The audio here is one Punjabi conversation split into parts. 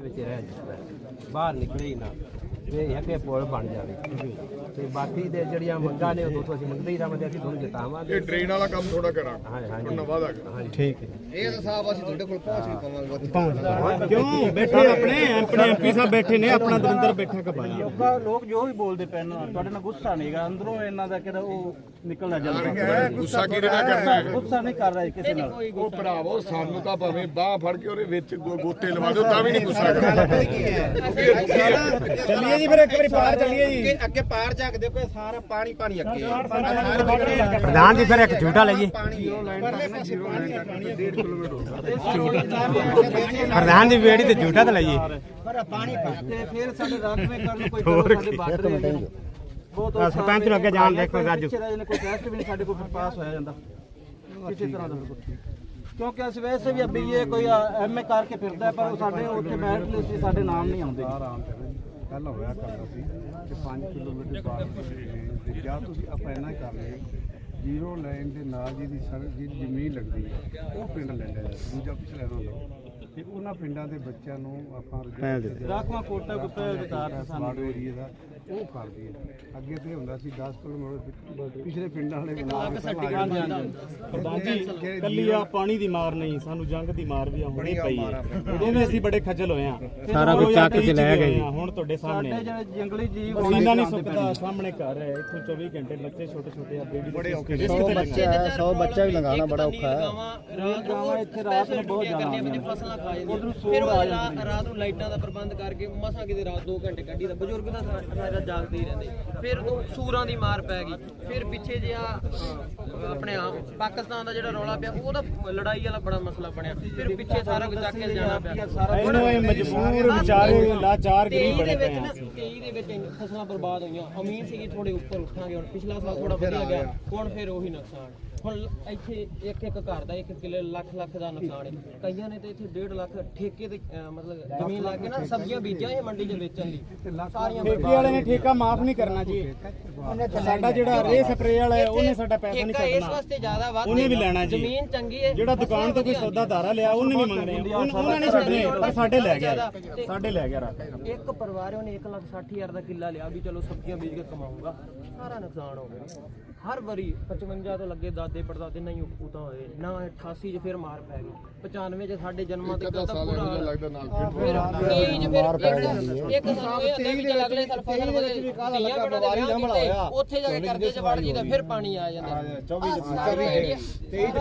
ਵਿੱਚ ਰਹਿ ਜਾਂਦਾ ਬਾਹਰ ਨਿਕਲੇ ਹੀ ਨਾ ਤੇ ਇਹ ਕਿ ਪੁਲ ਬਣ ਜਾਵੇ। ਤੇ ਬਾਕੀ ਦੇ ਜਿਹੜੀਆਂ ਮੰਗਾਂ ਨੇ ਉਦੋਂ ਤੋਂ ਅਸੀਂ ਮੰਗਦੇ ਹੀ ਰਹਾਂਗੇ ਅਸੀਂ ਤੁਹਾਨੂੰ ਜਿਤਾਵਾਂਗੇ। ਇਹ ਟ੍ਰੇਨ ਵਾਲਾ ਕੰਮ ਥੋੜਾ ਕਰਾਂਗੇ ਹਾਂ ਹਾਂਜੀ। ਵਾਦਾ ਹਾਂਜੀ। ਠੀਕ ਹੈ। ਇਹ ਤਾਂ ਸਾਹਿਬ ਅਸੀਂ ਤੁਹਾਡੇ ਕੋਲ ਪਹੁੰਚ ਨਹੀਂ ਪਾਵਾਂਗੇ। ਕਿਉਂ? ਬੈਠੇ ਆਪਣੇ ਆਪਣੇ ਐਮਪੀ ਸਾਹਿਬ ਬੈਠੇ ਨੇ ਆਪਣਾ ਦਵਿੰਦਰ ਬੈਠਾ ਕਬਾਇਆ ਲੋਕਾਂ ਲੋਕ ਜੋ ਵੀ ਬੋਲਦੇ ਪੈਣ ਤੁਹਾਡੇ ਨਾਲ ਗੁੱਸਾ ਨਹੀਂਗਾ ਅੰਦਰੋਂ ਇਹਨਾਂ ਦਾ ਕਿਹੜਾ ਉਹ ਨਿਕਲਣਾ ਜਾਂਦਾ ਗੁੱਸਾ ਕਿਹਦੇ ਨਾਲ ਕਰਨਾ ਹੈ ਗੁੱਸਾ ਨਹੀਂ ਕਰ ਰਿਹਾ ਕਿਸੇ ਨਾਲ। ਉਹ ਭਰਾਵੋ ਸਾਨੂੰ ਤਾਂ ਭਾਵੇਂ ਬਾਹ ਫੜ ਕੇ ਉਹਦੇ ਵਿੱਚ ਗੋ- ਗੋਤੇ ਲਵਾ ਦਿਓ ਤਾਂ ਵੀ ਨਹੀਂ ਗੁੱਸਾ ਕਰਦਾ ਚੱਲੀਏ ਜੀ ਫਿਰ ਇੱਕ ਵਾਰੀ ਪਾਰ ਚੱਲੀਏ ਜੀ। ਅੱਗੇ ਪਾਰ ਜਾ ਕੇ ਦੇਖੋ ਇਹ ਸਾਰਾ ਪਾਣੀ ਪਾਣੀ ਅੱਗੇ। ਪ੍ਰਧਾਨ ਜੀ ਫਿਰ ਇੱਕ ਝੂਟਾ ਲਈਏ ਪ੍ਰਧਾਨ ਜੀ ਵੇੜੀ ਤੇ ਝੂਟਾ ਤਾਂ ਲਈਏ ਤੇ ਫਿਰ ਸਾਡੇ ਰਾਖਵੇਂ ਕਰਨ ਕੋਈ ਕਰੋ ਸਾਡੇ ਬਾਰਡਰ ਏਰੀਆ ਨੂੰ। ਬਹੁਤ ਔਖਾ ਸਰਪੰਚ ਨੂੰ ਅੱਗੇ ਜਾਣ ਦੇਖੋ ਰਾਜੂ। ਕੋਈ ਟੈਸਟ ਵੀ ਨਹੀਂ ਸਾਡੇ ਕੋਲ ਪਾਸ ਹੋਇਆ ਜਾਂਦਾ। ਕਿਸੇ ਤਰ੍ਹਾਂ ਦਾ ਕਿਉਂਕਿ ਅਸੀਂ ਵੈਸੇ ਵੀ ਬੀਏ ਕੋਈ ਐਮਏ ਕਰਕੇ ਫਿਰਦਾ ਹੈ, ਪਰ ਉਹ ਸਾਡੇ ਉੱਥੇ ਮੈਰਿਟ ਲਿਸਟ 'ਚ ਸਾਡੇ ਨਾਮ ਨਹੀਂ ਆਉਂਦੇ। ਪਹਿਲਾਂ ਹੋਇਆ ਕਰਦਾ ਸੀ ਕਿ 5 ਕਿਲੋਮੀਟਰ ਬਾਅਦ ਤੇ ਜਾਂ ਤੁਸੀਂ ਆਪਾਂ ਇੰਨਾ ਕਰ ਲਈਏ, ਜ਼ੀਰੋ ਲਾਈਨ ਦੇ ਨਾਲ ਜਿਹਦੀ ਸੜਕ ਦੀ ਜ਼ਮੀਨ ਲੱਗਦੀ ਹੈ, ਉਹ ਪਿੰਡ ਲੈ ਲਿਆ ਦੂਜਾ ਪਿਛਲੇ ਨਾਲ ਲਓ। ਤੇ ਉਹਨਾਂ ਪਿੰਡਾਂ ਦੇ ਬੱਚਿਆਂ ਨੂੰ ਆਪਾਂ ਰਾਖਵਾਂ ਕੋਟਾ ਕੁੱਤੇ ਵਿਚਾਰ ਹੈ ਸਾਨੂੰ ਬਾਰਡਰ ਏਰੀਆ ਦਾ ਉਹ ਕਰ ਦਈਏ ਅੱਗੇ ਤੇ ਹੁੰਦਾ ਸੀ 10 ਕਿਲੋਮੀਟਰ ਪਿਛਲੇ ਪਿੰਡਾਂ ਵਾਲੇ ਬਣਾ ਪ੍ਰਧਾਨ ਜੀ ਕੱਲੀ ਆ ਪਾਣੀ ਦੀ ਮਾਰ ਨਹੀਂ ਸਾਨੂੰ ਜੰਗ ਦੀ ਮਾਰ ਵੀ ਹੋਣੀ ਪਈ ਹੈ। ਉਹਦੇ ਅਸੀਂ ਬੜੇ ਖੱਜਲ ਹੋਏ ਆ ਸਾਰਾ ਕੁਝ ਚੱਕ ਕੇ ਲੈ ਗਏ ਹੁਣ ਤੁਹਾਡੇ ਸਾਹਮਣੇ। ਸਾਡੇ ਜਿਹੜੇ ਜੰਗਲੀ ਜੀਵ ਪਸੀਨਾ ਨਹੀਂ ਸੁੱਕਦਾ ਸਾਹਮਣੇ ਘਰ ਹੈ ਇੱਥੋਂ 24 ਘੰਟੇ ਬੱਚੇ ਛੋਟੇ ਛੋਟੇ ਆ ਬੇਬੀ ਬੜੇ ਔਖੇ ਬੱਚੇ ਹੈ 100 ਬੱਚਾ ਵੀ ਲਗਾਉਣਾ ਬੜਾ ਔਖਾ ਹੈ। ਰਾਤ ਗਾਵਾਂ ਇੱਥੇ ਰਾਤ ਨੂੰ ਬਹੁਤ ਜਾਣਾ ਫਿਰ ਉਹ ਰਾ- ਰਾਤ ਨੂੰ ਲਾਈਟਾਂ ਦਾ ਪ੍ਰਬੰਧ ਕਰਕੇ ਮਸਾਂ ਕਿਤੇ ਰਾਤ 2 ਘੰਟੇ ਕੱਢੀ ਦਾ। ਬਜ਼ੁਰਗ ਤਾਂ ਸਾ- ਸਾਰਾ ਜਾਗਦੇ ਹੀ ਰਹਿੰਦੇ। ਫਿਰ ਉਹ ਸੂਰਾਂ ਦੀ ਮਾਰ ਪੈ ਗਈ। ਫਿਰ ਪਿੱਛੇ ਜਿਆ ਆਪਣੇ ਆ ਪਾਕਿਸਤਾਨ ਦਾ ਜਿਹੜਾ ਰੌਲਾ ਪਿਆ ਉਹਦਾ ਲੜਾਈ ਵਾਲਾ ਬੜਾ ਮਸਲਾ ਬਣਿਆ। ਫਿਰ ਪਿੱਛੇ ਸਾਰਾ ਕੁਝ ਚੱਕ ਕੇ ਜਾਣਾ ਪਿਆ। ਇਹਨੂੰ ਇਹ ਮਜਬੂਰ ਵਿਚਾਰੇ ਲਾਚਾਰ ਗਰੀਬ 23 ਬਣੇ ਦੇ ਪਏ ਵਿੱਚ ਆ। ਨਾ 23 ਦੇ ਵਿੱਚ ਇੰਨੀਆਂ ਫਸਲਾਂ ਬਰਬਾਦ ਹੋਈਆਂ। ਉਮੀਦ ਸੀਗੀ ਥੋੜੇ ਉੱਪਰ ਉੱਠਾਂਗੇ ਹੁਣ। ਪਿਛਲਾ ਸਾਲ ਥੋੜਾ ਵਧੀਆ ਗਿਆ। ਹੁਣ ਫਿਰ ਉਹੀ ਨੁਕਸਾਨ। ਹੁਣ ਇੱਥੇ ਇੱਕ ਇੱਕ ਘਰ ਦਾ ਇੱਕ ਕਿੱਲੇ ਲੱਖ ਲੱਖ ਦਾ ਨੁਕਸਾਨ ਹੈ। ਕਈਆਂ ਨੇ ਤੇ ਇੱਥੇ 1.5 ਲੱਖ ਠੇਕੇ ਤੇ ਅਹ, ਮਤਲਬ ਜ਼ਮੀਨ ਲਾ ਕੇ ਨਾ ਸਬਜ਼ੀਆਂ ਬੀਜਾਂ ਇਹ ਮੰਡੀ 'ਚ ਵੇਚਣ ਲਈ। ਸਾਰੀਆਂ ਠੇਕੇ ਵਾਲੇ ਨੇ ਠੇਕਾ ਮਾਫ ਨਹੀਂ ਕਰਨਾ ਜੀ। ਸਾਡਾ ਜਿਹੜਾ ਰੇ ਸਪਰੇ ਵਾਲਾ ਹੈ ਉਹਨੇ ਸਾਡਾ ਪੈਸਾ ਨਹੀਂ ਠੇਕਾ ਇਸ ਵਾਸਤੇ ਜ਼ਿਆਦਾ ਵੱਧ ਉਹਨੇ ਵੀ ਲੈਣਾ ਜੀ। ਜ਼ਮੀਨ ਚੰਗੀ ਹੈ। ਜਿਹੜਾ ਦੁਕਾਨ ਤੋਂ ਕੋਈ ਸੌਦਾ ਧਾਰਾ ਲਿਆ ਉਹਨੇ ਵੀ ਮੰਗਣੇ। ਆ। ਉਹਨ- ਉਹਨਾਂ ਨੇ ਛੱਡਣੇ ਪਰ ਸਾਡੇ ਲੈ ਗਿਆ ਸਾਡੇ ਲੈ ਗਿਆ ਰਾਤ। ਇੱਕ ਪਰਿਵਾਰ ਉਹਨੇ 1 ਲੱਖ 60 ਹਜ਼ਾਰ ਦਾ ਕਿੱਲਾ ਲਿਆ ਵੀ ਚਲੋ ਸਬਜ਼ੀਆਂ ਬੀਜ ਕੇ ਕਮਾਊਗਾ। ਸਾਰਾ ਨੁਕਸਾਨ ਹੋ ਗਿਆ। ਹਰ ਵਾਰੀ 55 ਤੋਂ ਲੱਗੇ ਦਾਦੇ ਪੜਦਾਦੇ ਨਹੀਂ ਉਤਾਂ ਹੋਏ। ਨਾ 88 ਚ ਫਿਰ ਮਾਰ ਪੈ ਗਈ। 95 ਚ ਸਾਡੇ ਜਨਮਾਂ ਤੇ ਕਦਾ ਪੂਰਾ ਹਾਲ ਲੱਗਦਾ ਨਾਲ ਫਿਰ 23 ਚ ਫਿਰ ਇੱਕ ਇੱਕ ਸਾਨੂੰ ਇਹ ਅਗਲੇ ਸਾਲ ਫਸਲ ਵਧੇ ਧੀਆਂ ਪਿੰਡਾਂ ਦੇ ਵਿਆਹ ਕੀਤੇ, ਉੱਥੇ ਜਾ ਕੇ ਕਰਜ਼ੇ ਚ ਵੜ ਜੀਦਾ ਫਿਰ ਪਾਣੀ ਆ ਜਾਂਦਾ। 24 23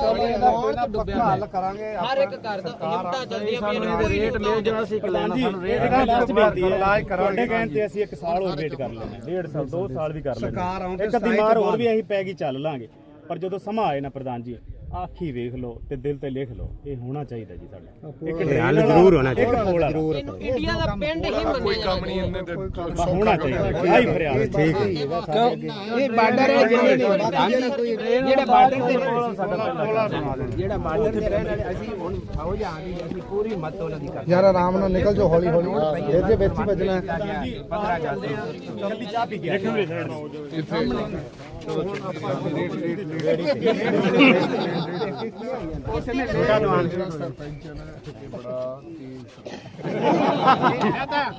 ਚ ਡੁੱਬਿਆ ਹੱਲ ਕਰਾਂਗੇ ਹਰ ਇੱਕ ਘਰ ਦਾ ਹਿੰਮਤਾਂ ਚੱਲਦੀਆਂ ਪਈਆਂ ਨੇ। ਕੋਈ ਰੇਟ ਲੈ ਜਿਹੜਾ ਸੀ ਕਿ ਲੈਣਾ ਸਾਨੂੰ ਰੇਟ ਇਹਦਾ ਲਾਸਟ ਬੇਨਤੀ ਹੈ ਤੁਹਾਡੇ ਕਹਿਣ ਤੇ ਅਸੀਂ ਇੱਕ ਸਾਲ ਹੋਰ ਵੇਟ ਕਰ ਲੈਣਾ ਡੇਢ ਸਾਲ ਦੋ ਸਾਲ ਵੀ ਕਰ ਲੈਣਾ ਇੱਕ ਅੱਧੀ ਮਾਰ ਹੋਰ ਵੀ ਅਸੀਂ ਪੈ ਗਈ ਚੱਲ ਲਾਂਗੇ। ਪਰ ਜਦੋਂ ਸਮਾਂ ਆਏ ਨਾ ਪ੍ਰਧਾਨ ਜੀ ਆਖੀ ਵੇਖ ਲਓ ਤੇ ਦਿਲ ਤੇ ਲਿਖ ਲਓ ਇਹ ਹੋਣਾ ਚਾਹੀਦਾ ਜੀ ਸਾਡਾ ਇੱਕ ਹੱਲ ਜ਼ਰੂਰ ਹੋਣਾ ਚਾਹੀਦਾ। ਇਹਨੂੰ ਇੰਡੀਆ ਦਾ ਪਿੰਡ ਹੀ ਮੰਨਿਆ ਜਾਂਦਾ ਕੰਮ ਨਹੀਂ ਇਹਨੇ ਤੇ ਹੋਣਾ ਚਾਹੀਦਾ। ਆਹੀ ਫਰਿਆਦ ਠੀਕ ਇਹ ਬਾਰਡਰ ਹੈ ਜਿਹੜੇ ਜਿਹੜੇ ਬਾਰਡਰ ਤੇ ਜਿਹੜਾ ਬਾਰਡਰ ਤੇ ਰਹਿਣ ਵਾਲੇ ਅਸੀਂ ਹੁਣ ਫੌਜ ਆ ਗਈ ਅਸੀਂ ਪੂਰੀ ਮਤ ਉਹਨਾਂ ਦੀ ਕਰ ਯਾਰ ਆਰਾਮ ਨਾਲ ਨਿਕਲ ਜਾਓ ਹੌਲੀ ਹੌਲੀ। ਇਹਦੇ ਵਿੱਚ ਹੀ ਵੱਜਣਾ 15 ਅਗਸਤ ਨੂੰ ਜਲਦੀ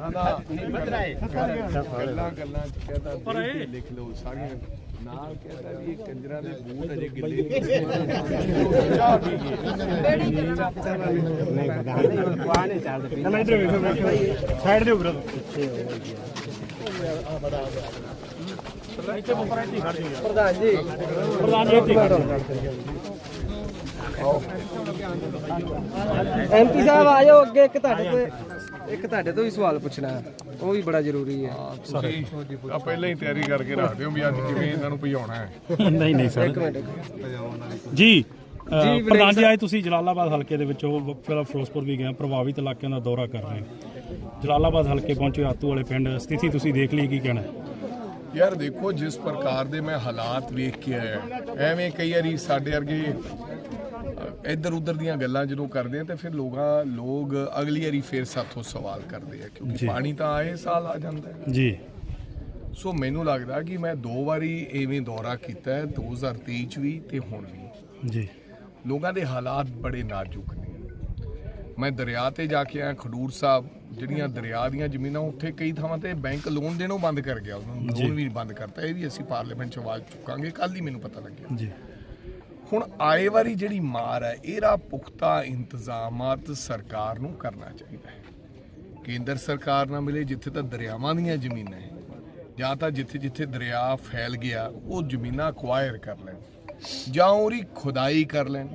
ਚਾਹ ਪੀ ਕੇ ਗੱਲਾਂ ਗੱਲਾਂ ਚ ਕਹਿੰਦਾ ਪਰ ਲਿਖ ਲਓ ਸਾਰੀਆਂ ਨਾਲ ਕਹਿੰਦਾ ਵੀ ਇਹ ਕੰਜਰਾਂ ਦੇ ਬੂਟ ਅਜੇ ਗਿੱਲੇ ਕੁਆਨੇ ਚੱਲਦੇ ਨਾ ਇਧਰ ਵੇਖੋ ਸਾਈਡ ਦੇ ਉੱਪਰ ਪ੍ਰਧਾਨ ਜੀ ਪ੍ਰਧਾਨ ਜੀ ਇੱਥੇ ਖੜ੍ਹ ਜਾਓ। ਐਮਪੀ ਸਾਹਿਬ ਆ ਜਾਓ ਅੱਗੇ ਇੱਕ ਤੁਹਾਡੇ ਤੋਂ ਇੱਕ ਤੁਹਾਡੇ ਤੋਂ ਵੀ ਸਵਾਲ ਪੁੱਛਣਾ ਹੈ। ਉਹ ਵੀ ਬੜਾ ਜ਼ਰੂਰੀ ਹੈ। ਤੁਸੀਂ ਆ ਪਹਿਲਾਂ ਹੀ ਤਿਆਰੀ ਕਰਕੇ ਰੱਖ ਦਿਓ ਵੀ ਅੱਜ ਕਿਵੇਂ ਇਹਨਾਂ ਨੂੰ ਭਜਾਉਣਾ ਹੈ। ਨਹੀਂ ਨਹੀਂ ਸਰ। ਜੀ ਪ੍ਰਧਾਨ ਜੀ ਅੱਜ ਤੁਸੀਂ ਜਲਾਲਾਬਾਦ ਹਲਕੇ ਦੇ ਵਿੱਚੋਂ ਫਿਰ ਫਿਰੋਜ਼ਪੁਰ ਵੀ ਗਏ ਪ੍ਰਭਾਵਿਤ ਇਲਾਕਿਆਂ ਦਾ ਦੌਰਾ ਕਰ ਰਹੇ ਜਲਾਲਾਬਾਦ ਹਲਕੇ ਪਹੁੰਚੇ ਆਤੂ ਵਾਲੇ ਪਿੰਡ। ਸਥਿਤੀ ਤੁਸੀਂ ਦੇਖ ਲਈ ਕੀ ਕਹਿਣਾ? ਯਾਰ ਦੇਖੋ ਜਿਸ ਪ੍ਰਕਾਰ ਦੇ ਮੈਂ ਹਾਲਾਤ ਵੇਖ ਕੇ ਆਇਆ ਐਵੇਂ ਕਈ ਵਾਰੀ ਸਾਡੇ ਵਰਗੇ ਇੱਧਰ ਉੱਧਰ ਦੀਆਂ ਗੱਲਾਂ ਜਦੋਂ ਕਰਦੇ ਆ ਤੇ ਫਿਰ ਲੋਕਾਂ ਲੋਕ ਅਗਲੀ ਵਾਰੀ ਫੇਰ ਸਾਥੋਂ ਸਵਾਲ ਕਰਦੇ ਆ ਕਿਉਂਕਿ ਪਾਣੀ ਤਾਂ ਆਏ ਸਾਲ ਆ ਜਾਂਦਾ ਹੈ। ਜੀ। ਸੋ ਮੈਨੂੰ ਲੱਗਦਾ ਕਿ ਮੈਂ ਦੋ ਵਾਰੀ ਐਵੇਂ ਦੌਰਾ ਕੀਤਾ ਹੈ 2023 ਚ ਵੀ ਤੇ ਹੁਣ ਵੀ। ਜੀ। ਲੋਕਾਂ ਦੇ ਹਾਲਾਤ ਬੜੇ ਨਾਜ਼ੁਕ ਨੇ। ਮੈਂ ਦਰਿਆ ਤੇ ਜਾ ਕੇ ਆਇਆ ਖਡੂਰ ਸਾਹਿਬ ਜਿਹੜੀਆਂ ਦਰਿਆ ਦੀਆਂ ਜ਼ਮੀਨਾਂ ਉੱਥੇ ਕਈ ਥਾਵਾਂ ਤੇ ਬੈਂਕ ਲੋਨ ਦੇਣੋਂ ਬੰਦ ਕਰ ਗਿਆ। ਉਹਨਾਂ ਨੂੰ ਲੋਨ ਵੀ ਬੰਦ ਕਰਤਾ। ਇਹ ਵੀ ਅਸੀਂ ਪਾਰਲੀਮੈਂਟ 'ਚ ਆਵਾਜ਼ ਚੁੱਕਾਂਗੇ। ਕੱਲ ਹੀ ਮੈਨੂੰ ਪਤਾ ਲੱਗਿਆ। ਜੀ। ਹੁਣ ਆਏ ਵਾਰੀ ਜਿਹੜੀ ਮਾਰ ਹੈ ਇਹਦਾ ਪੁਖਤਾ ਇੰਤਜ਼ਾਮਾਤ ਸਰਕਾਰ ਨੂੰ ਕਰਨਾ ਚਾਹੀਦਾ ਹੈ। ਕੇਂਦਰ ਸਰਕਾਰ ਨਾਲ ਮਿਲੇ ਜਿੱਥੇ ਤਾਂ ਦਰਿਆਵਾਂ ਦੀਆਂ ਜ਼ਮੀਨਾਂ ਹੈ ਜਾਂ ਤਾਂ ਜਿੱਥੇ ਜਿੱਥੇ ਦਰਿਆ ਫੈਲ ਗਿਆ ਉਹ ਜ਼ਮੀਨਾਂ ਅਕਵਾਇਰ ਕਰ ਲੈਣ ਜਾਂ ਉਹਦੀ ਖੁਦਾਈ ਕਰ ਲੈਣ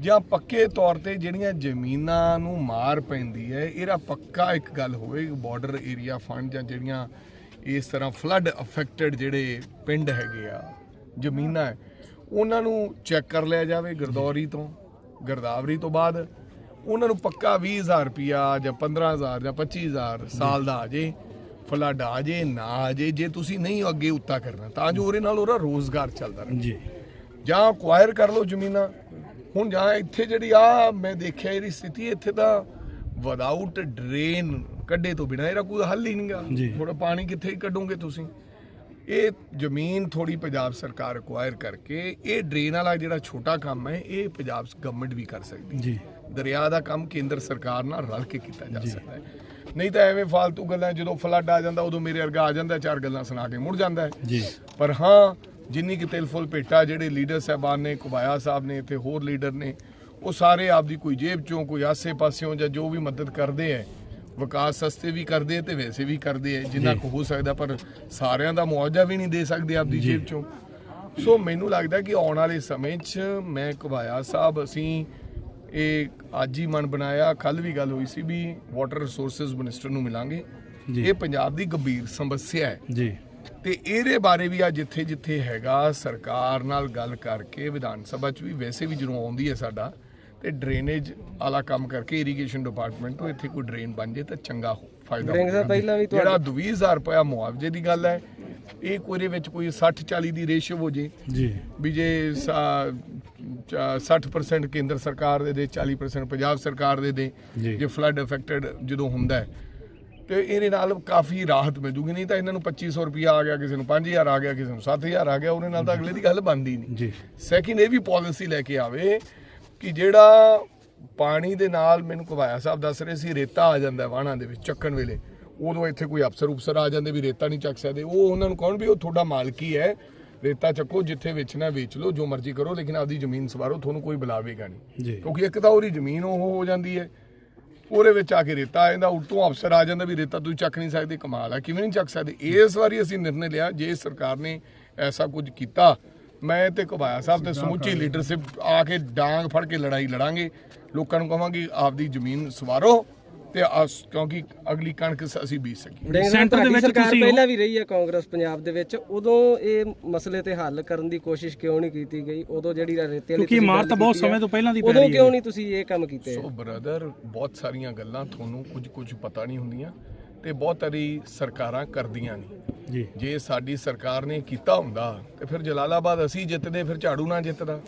ਜਾਂ ਪੱਕੇ ਤੌਰ ਤੇ ਜਿਹੜੀਆਂ ਜ਼ਮੀਨਾਂ ਨੂੰ ਮਾਰ ਪੈਂਦੀ ਹੈ ਇਹਦਾ ਪੱਕਾ ਇੱਕ ਗੱਲ ਹੋਵੇ ਬਾਰਡਰ ਏਰੀਆ ਫੰਡ ਜਾਂ ਜਿਹੜੀਆਂ ਇਸ ਤਰ੍ਹਾਂ ਫਲੱਡ ਅਫੈਕਟਡ ਜਿਹੜੇ ਪਿੰਡ ਹੈਗੇ ਆ ਜ਼ਮੀਨਾਂ ਹੈ, ਉਹਨਾਂ ਨੂੰ ਚੈੱਕ ਕਰ ਲਿਆ ਜਾਵੇ ਗਰਦੌਰੀ ਤੋਂ ਗਰਦਾਵਰੀ ਤੋਂ ਬਾਅਦ। ਉਹਨਾਂ ਨੂੰ ਪੱਕਾ 20000 ਰੁਪਿਆ ਜਾਂ 15000 ਜਾਂ 25000 ਸਾਲ ਦਾ ਆ ਜੇ ਫਲੱਡ ਆ ਜੇ ਨਾ ਆ ਜੇ ਜੇ ਤੁਸੀਂ ਨਹੀਂ ਅੱਗੇ ਉੱਤਾ ਕਰਨਾ ਤਾਂ ਜੋ ਉਹਦੇ ਨਾਲ ਉਹਦਾ ਰੋਜ਼ਗਾਰ ਚੱਲਦਾ ਰਹੇ। ਜੀ। ਜਾਂ ਅਕਵਾਇਰ ਕਰ ਲਓ ਜ਼ਮੀਨਾਂ। ਹੁਣ ਜਾਂ ਇੱਥੇ ਜਿਹੜੀ ਆ ਮੈਂ ਦੇਖਿਆ ਇਹਦੀ ਸਥਿਤੀ ਇੱਥੇ ਤਾਂ ਵਿਦਆਊਟ ਡਰੇਨ ਕੱਢੇ ਤੋਂ ਬਿਨਾਂ ਇਹਦਾ ਕੋਈ ਹੱਲ ਹੀ ਨਹੀਂਗਾ। ਥੋੜਾ ਪਾਣੀ ਕਿੱਥੇ ਕੱਢੋਗੇ ਤੁਸੀਂ। ਇਹ ਜ਼ਮੀਨ ਥੋੜੀ ਪੰਜਾਬ ਸਰਕਾਰ ਅਕਵਾਇਰ ਕਰਕੇ ਇਹ ਡਰੇਨ ਵਾਲਾ ਜਿਹੜਾ ਛੋਟਾ ਕੰਮ ਹੈ ਇਹ ਪੰਜਾਬ ਗਵਰਨਮੈਂਟ ਵੀ ਕਰ ਸਕਦੀ ਜੀ। ਦਰਿਆ ਦਾ ਕੰਮ ਕੇਂਦਰ ਸਰਕਾਰ ਨਾਲ ਰਲ ਕੇ ਕੀਤਾ ਜਾ ਸਕਦਾ ਹੈ। ਨਹੀਂ ਤਾਂ ਐਵੇਂ ਫालतू ਗੱਲਾਂ ਜਦੋਂ ਫਲੱਡ ਆ ਜਾਂਦਾ ਉਦੋਂ ਮੇਰੇ ਵਰਗਾ ਆ ਜਾਂਦਾ ਚਾਰ ਗੱਲਾਂ ਸੁਣਾ ਕੇ ਮੁੜ ਜਾਂਦਾ ਹੈ। ਜੀ। ਪਰ ਹਾਂ ਜਿੰਨੀ ਕਿ ਤਿਲ ਫੁੱਲ ਭੇਟਾ ਜਿਹੜੇ ਲੀਡਰ ਸਾਹਿਬਾਨ ਨੇ ਕੁਬਾਇਆ ਸਾਹਿਬ ਨੇ ਤੇ ਹੋਰ ਲੀਡਰ ਨੇ ਉਹ ਸਾਰੇ ਆਪਦੀ ਕੋਈ ਜੇਬ ਚੋਂ ਕੋਈ ਆਸੇ ਪਾਸਿਓਂ ਜਾਂ ਜੋ ਵੀ ਮਦਦ ਕਰਦੇ ਐ ਵਿਕਾਸ ਸਸਤੇ ਵੀ ਕਰਦੇ ਤੇ ਵੈਸੇ ਵੀ ਕਰਦੇ ਐ ਜਿੰਨਾ ਕੁ ਹੋ ਸਕਦਾ ਪਰ ਸਾਰਿਆਂ ਦਾ ਮੁਆਵਜ਼ਾ ਵੀ ਨਹੀਂ ਦੇ ਸਕਦੇ ਆਪਦੀ ਜੇਬ ਚੋਂ। ਸੋ ਮੈਨੂੰ ਲੱਗਦਾ ਕਿ ਆਉਣ ਵਾਲੇ ਸਮੇਂ 'ਚ ਮੈਂ ਕੁਬਾਇਆ ਸਾਹਿਬ ਅਸੀਂ ਇਹ ਅੱਜ ਹੀ ਮਨ ਬਣਾਇਆ ਕੱਲ ਵੀ ਗੱਲ ਹੋਈ ਸੀ ਵੀ ਵਾਟਰ ਰਿਸੋਰਸਸ ਮਿਨਿਸਟਰ ਨੂੰ ਮਿਲਾਂਗੇ। ਜੀ। ਇਹ ਪੰਜਾਬ ਦੀ ਗੰਭੀਰ ਸਮੱਸਿਆ ਹੈ। ਜੀ। ਤੇ ਇਹਦੇ ਬਾਰੇ ਵੀ ਆ ਜਿੱਥੇ ਜਿੱਥੇ ਹੈਗਾ ਸਰਕਾਰ ਨਾਲ ਗੱਲ ਕਰਕੇ ਵਿਧਾਨ ਸਭਾ 'ਚ ਵੀ ਵੈਸੇ ਵੀ ਜਦੋਂ ਆਉਂਦੀ ਹੈ ਸਾਡਾ ਤੇ ਡਰੇਨੇਜ ਵਾਲਾ ਕੰਮ ਕਰਕੇ ਇਰੀਗੇਸ਼ਨ ਡਿਪਾਰਟਮੈਂਟ ਤੋਂ ਇੱਥੇ ਕੋਈ ਡਰੇਨ ਬਣ ਜੇ ਤਾਂ ਚੰਗਾ ਹੋ ਫਾਇਦਾ ਡਰਿੰਗ ਸਾਹਿਬ ਹੋਵੇਗਾ। ਪਹਿਲਾਂ ਵੀ ਜਿਹੜਾ 20000 ਰੁਪਇਆ ਮੁਆਵਜ਼ੇ ਦੀ ਗੱਲ ਹੈ ਇਹ ਕੋਈ ਇਹਦੇ ਵਿੱਚ ਕੋਈ 60 40 ਦੀ ਰੇਸ਼ੋ ਹੋ ਜੇ। ਜੀ। ਵੀ ਜੇ ਸਾ- ਚਾ- 60% ਕੇਂਦਰ ਸਰਕਾਰ ਦੇ ਦੇ 40% ਪੰਜਾਬ ਸਰਕਾਰ ਦੇ ਦੇ ਜੀ। ਫਲੱਡ ਅਫੈਕਟਡ ਜਦੋਂ ਹੁੰਦਾ ਹੈ ਤੇ ਇਹਦੇ ਨਾਲ ਕਾਫੀ ਰਾਹਤ ਮਿਲ ਜੂਗੀ ਨਹੀਂ ਤਾਂ ਇਹਨਾਂ ਨੂੰ 2500 ਰੁਪਿਆ ਆ ਗਿਆ ਕਿਸੇ ਨੂੰ 5000 ਆ ਗਿਆ ਕਿਸੇ ਨੂੰ 7000 ਆ ਗਿਆ ਉਹਦੇ ਨਾਲ ਤਾਂ ਅਗਲੇ ਦੀ ਗੱਲ ਬਣਦੀ ਨਹੀਂ। ਜੀ। ਸੈਕਿੰਡ ਇਹ ਵੀ ਪਾਲਿਸੀ ਲੈ ਕੇ ਆਵੇ ਕਿ ਜਿਹੜਾ ਪਾਣੀ ਦੇ ਨਾਲ ਮੈਨੂੰ ਕਵਾਇਆ ਸਾਹਿਬ ਦੱਸ ਰਹੇ ਸੀ ਰੇਤਾ ਆ ਜਾਂਦਾ ਵਾਹਣਾ ਦੇ ਵਿੱਚ ਚੱਕਣ ਵੇਲੇ। ਉਦੋਂ ਇੱਥੇ ਕੋਈ ਅਫਸਰ ਉਫਸਰ ਆ ਜਾਂਦੇ ਵੀ ਰੇਤਾ ਨਹੀਂ ਚੱਕ ਸਕਦੇ। ਉਹ ਉਹਨਾਂ ਨੂੰ ਕਹਣ ਵੀ ਉਹ ਤੁਹਾਡਾ ਮਾਲਕੀ ਹੈ ਰੇਤਾ ਚੱਕੋ ਜਿੱਥੇ ਵੇਚਣਾ ਵੇਚ ਲਓ ਜੋ ਮਰਜ਼ੀ ਕਰੋ ਲੇਕਿਨ ਆਪਦੀ ਜ਼ਮੀਨ ਸਵਾਰੋ ਤੁਹਾਨੂੰ ਕੋਈ ਬੁਲਾਵੇਗਾ ਨਹੀਂ। ਕਿਉਂਕਿ ਇੱਕ ਤਾਂ ਉਹਦੀ ਜ਼ਮੀਨ ਉਹ ਹੋ ਜਾਂਦੀ ਹੈ ਉਹਦੇ ਵਿੱਚ ਆ ਕੇ ਰੇਤਾ ਆ ਜਾਂਦਾ ਉਲਟੋਂ ਅਫਸਰ ਆ ਜਾਂਦਾ ਵੀ ਰੇਤਾ ਤੁਸੀਂ ਚੱਕ ਨਹੀਂ ਸਕਦੇ ਕਮਾਲ ਆ ਕਿਵੇਂ ਨਹੀਂ ਚੱਕ ਸਕਦੇ? ਇਸ ਵਾਰੀ ਅਸੀਂ ਨਿਰਣੇ ਲਿਆ ਜੇ ਸਰਕਾਰ ਨੇ ਐਸਾ ਕੁਝ ਕੀਤਾ ਮੈਂ ਤੇ ਕਬਾਇਆ ਸਾਹਿਬ ਤੇ ਸਮੁੱਚੀ ਲੀਡਰਸ਼ਿਪ ਆ ਕੇ ਡਾਂਗ ਫੜ ਕੇ ਲੜਾਈ ਲੜਾਂਗੇ। ਲੋਕਾਂ ਨੂੰ ਕਹਾਂਗੇ ਆਪਦੀ ਜ਼ਮੀਨ ਸਵਾਰੋ ਤੇ ਅਸ- ਕਿਉਂਕਿ ਅਗਲੀ ਕਣਕ ਅਸੀਂ ਬੀਜ ਸਕੀਏ। ਸੈਂਟਰ ਦੇ ਵਿੱਚ ਸਰਕਾਰ ਤੁਸੀਂ ਪਹਿਲਾਂ ਵੀ ਰਹੀ ਹੈ ਕਾਂਗਰਸ ਪੰਜਾਬ ਦੇ ਵਿੱਚ। ਉਦੋਂ ਇਹ ਮਸਲੇ ਤੇ ਹੱਲ ਕਰਨ ਦੀ ਕੋਸ਼ਿਸ਼ ਕਿਉਂ ਨਹੀਂ ਕੀਤੀ ਗਈ? ਉਦੋਂ ਜਿਹੜੀ ਰੇਤੇ ਵਾਲੀ ਕਿਉਂਕਿ ਮਾਰ ਤਾਂ ਬਹੁਤ ਸਮੇਂ ਤੋਂ ਪਹਿਲਾਂ ਦੀ ਪੈ ਉਦੋਂ ਰਹੀ ਹੈ। ਕਿਉਂ ਨਹੀਂ ਤੁਸੀਂ ਇਹ ਕੰਮ ਕੀਤੇ? ਸੋ ਬ੍ਰਦਰ ਬਹੁਤ ਸਾਰੀਆਂ ਗੱਲਾਂ ਤੁਹਾਨੂੰ ਕੁਝ ਕੁਝ ਪਤਾ ਨਹੀਂ ਹੁੰਦੀਆਂ। ਤੇ ਬਹੁਤ ਸਾਰੀ ਸਰਕਾਰਾਂ ਕਰਦੀਆਂ ਨਹੀਂ। ਜੀ। ਜੇ ਸਾਡੀ ਸਰਕਾਰ ਨੇ ਕੀਤਾ ਹੁੰਦਾ ਤੇ ਫਿਰ ਜਲਾਲਾਬਾਦ ਅਸੀਂ ਜਿੱਤਦੇ ਫਿਰ ਝਾੜੂ ਨਾ ਜਿੱਤਦਾ।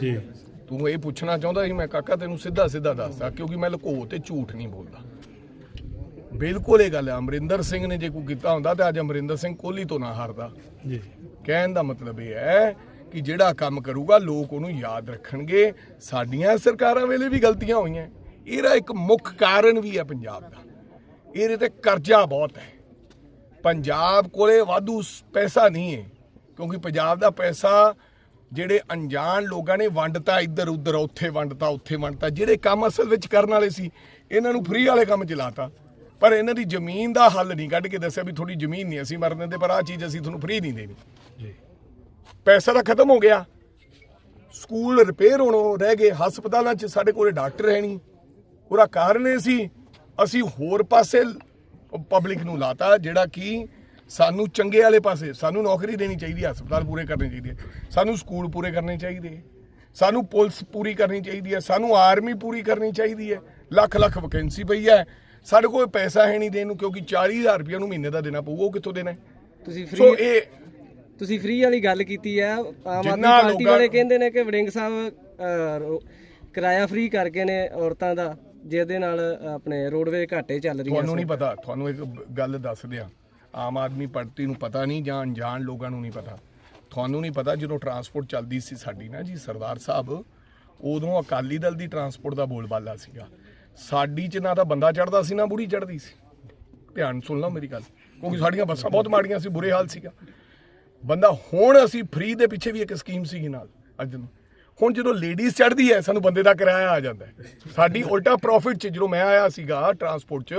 ਜੀ। ਤੂੰ ਇਹ ਪੁੱਛਣਾ ਚਾਹੁੰਦਾ ਸੀ ਮੈਂ ਕਾਕਾ ਤੈਨੂੰ ਸਿੱਧਾ ਸਿੱਧਾ ਦੱਸਦਾ ਕਿਉਂਕਿ ਮੈਂ ਲੁਕੋ ਤੇ ਝੂਠ ਨਹੀਂ ਬੋਲਦਾ। ਬਿਲਕੁਲ ਇਹ ਗੱਲ ਹੈ ਅਮਰਿੰਦਰ ਸਿੰਘ ਨੇ ਜੇ ਕੋਈ ਕੀਤਾ ਹੁੰਦਾ ਤੇ ਅੱਜ ਅਮਰਿੰਦਰ ਸਿੰਘ ਕੋਹਲੀ ਤੋਂ ਨਾ ਹਾਰਦਾ। ਜੀ। ਕਹਿਣ ਦਾ ਮਤਲਬ ਇਹ ਹੈ ਕਿ ਜਿਹੜਾ ਕੰਮ ਕਰੂਗਾ ਲੋਕ ਉਹਨੂੰ ਯਾਦ ਰੱਖਣਗੇ। ਸਾਡੀਆਂ ਸਰਕਾਰਾਂ ਵੇਲੇ ਵੀ ਗਲਤੀਆਂ ਹੋਈਆਂ। ਇਹਦਾ ਇੱਕ ਮੁੱਖ ਕਾਰਨ ਵੀ ਹੈ ਪੰਜਾਬ ਦਾ। ਇਹਦੇ ਤੇ ਕਰਜ਼ਾ ਬਹੁਤ ਹੈ। ਪੰਜਾਬ ਕੋਲੇ ਵਾਧੂ ਪੈਸਾ ਨਹੀਂ ਹੈ ਕਿਉਂਕਿ ਪੰਜਾਬ ਦਾ ਪੈਸਾ ਜਿਹੜੇ ਅਣਜਾਣ ਲੋਕਾਂ ਨੇ ਵੰਡਤਾ ਇੱਧਰ ਉੱਧਰ ਉੱਥੇ ਵੰਡਤਾ ਉੱਥੇ ਵੰਡਤਾ ਜਿਹੜੇ ਕੰਮ ਅਸਲ ਵਿੱਚ ਕਰਨ ਵਾਲੇ ਸੀ ਇਹਨਾਂ ਨੂੰ ਫ੍ਰੀ ਵਾਲੇ ਕੰਮ ਚਲਾਤਾ ਪਰ ਇਹਨਾਂ ਦੀ ਜ਼ਮੀਨ ਦਾ ਹੱਲ ਨਹੀਂ ਕੱਢ ਕੇ ਦੱਸਿਆ ਵੀ ਥੋੜੀ ਜ਼ਮੀਨ ਨਹੀਂ ਅਸੀਂ ਮਰਨ ਦਿੰਦੇ ਪਰ ਆਹ ਚੀਜ਼ ਅਸੀਂ ਤੁਹਾਨੂੰ ਫ੍ਰੀ ਨਹੀਂ ਦੇਣੀ। ਜੀ। ਪੈਸਾ ਤਾਂ ਖਤਮ ਹੋ ਗਿਆ। ਸਕੂਲ ਰਿਪੇਅਰ ਹੋਣੋਂ ਰਹਿ ਗਏ ਹਸਪਤਾਲਾਂ 'ਚ ਸਾਡੇ ਕੋਲੇ ਡਾਕਟਰ ਹੈ ਨਹੀਂ। ਉਹਦਾ ਕਾਰਨ ਇਹ ਸੀ ਅਸੀਂ ਹੋਰ ਪਾਸੇ ਪਬਲਿਕ ਨੂੰ ਲਾਤਾ ਜਿਹੜਾ ਕਿ ਸਾਨੂੰ ਚੰਗੇ ਵਾਲੇ ਪਾਸੇ ਸਾਨੂੰ ਨੌਕਰੀ ਦੇਣੀ ਚਾਹੀਦੀ ਹੈ ਹਸਪਤਾਲ ਪੂਰੇ ਕਰਨੇ ਚਾਹੀਦੇ ਹੈ ਸਾਨੂੰ ਸਕੂਲ ਪੂਰੇ ਕਰਨੇ ਚਾਹੀਦੇ ਹੈ ਸਾਨੂੰ ਪੁਲਿਸ ਪੂਰੀ ਕਰਨੀ ਚਾਹੀਦੀ ਹੈ ਸਾਨੂੰ ਆਰਮੀ ਪੂਰੀ ਕਰਨੀ ਚਾਹੀਦੀ ਹੈ ਲੱਖ ਲੱਖ ਵੈਕੈਂਸੀ ਪਈ ਹੈ ਸਾਡੇ ਕੋਲ ਪੈਸਾ ਹੈ ਨਹੀਂ ਦੇਣ ਨੂੰ ਕਿਉਂਕਿ 40000 ਰੁਪਏ ਨੂੰ ਮਹੀਨੇ ਦਾ ਦੇਣਾ ਪਊਗਾ ਉਹ ਕਿੱਥੋਂ ਦੇਣਾ ਹੈ? ਤੁਸੀਂ ਸੋ ਫ੍ਰੀ ਇਹ ਤੁਸੀਂ ਫ੍ਰੀ ਵਾਲੀ ਗੱਲ ਕੀਤੀ ਆ ਆਮ ਆਦਮੀ ਪਾਰਟੀ ਵਾਲੇ ਕਹਿੰਦੇ ਨੇ ਕਿ ਵੜਿੰਗ ਸਾਹਿਬ ਕਿਰਾਇਆ ਫ੍ਰੀ ਕਰ ਗਏ ਨੇ ਔਰਤਾਂ ਦਾ ਜਿਹਦੇ ਨਾਲ ਆਪਣੇ ਰੋਡਵੇ ਘਾਟੇ ਚੱਲ ਰਹੀਆਂ ਤੁਹਾਨੂੰ ਨਹੀਂ ਪਤਾ ਤੁਹਾਨੂੰ ਇੱਕ ਗੱਲ ਦੱਸ ਦਿਆਂ। ਆਮ ਆਦਮੀ ਪਾਰਟੀ ਨੂੰ ਪਤਾ ਨਹੀਂ ਜਾਂ ਅਣਜਾਣ ਲੋਕਾਂ ਨੂੰ ਨਹੀਂ ਪਤਾ। ਤੁਹਾਨੂੰ ਨਹੀਂ ਪਤਾ ਜਦੋਂ ਟਰਾਂਸਪੋਰਟ ਚੱਲਦੀ ਸੀ ਸਾਡੀ ਨਾ ਜੀ ਸਰਦਾਰ ਸਾਹਿਬ ਉਦੋਂ ਅਕਾਲੀ ਦਲ ਦੀ ਟਰਾਂਸਪੋਰਟ ਦਾ ਬੋਲਬਾਲਾ ਸੀਗਾ। ਸਾਡੀ ਚ ਨਾ ਤਾਂ ਬੰਦਾ ਚੜਦਾ ਸੀ ਨਾ ਬੁੜੀ ਚੜਦੀ ਸੀ। ਧਿਆਨ ਸੁਣ ਲਓ ਮੇਰੀ ਗੱਲ ਕਿਉਂਕਿ ਸਾਡੀਆਂ ਬੱਸਾਂ ਬਹੁਤ ਮਾੜੀਆਂ ਸੀ ਬੁਰੇ ਹਾਲ ਸੀਗਾ। ਬੰਦਾ ਹੁਣ ਅਸੀਂ ਫ੍ਰੀ ਦੇ ਪਿੱਛੇ ਵੀ ਇੱਕ ਸਕੀਮ ਸੀਗੀ ਨਾਲ ਅੱਜ ਨੂੰ। ਹੁਣ ਜਦੋਂ ਲੇਡੀਜ਼ ਚੜਦੀ ਹੈ, ਸਾਨੂੰ ਬੰਦੇ ਦਾ ਕਿਰਾਇਆ ਆ ਜਾਂਦਾ ਸਾਡੀ ਉਲਟਾ ਪ੍ਰੋਫਿਟ ਚ ਜਦੋਂ ਮੈਂ ਆਇਆ ਸੀਗਾ ਟਰਾਂਸਪੋਰਟ ਚ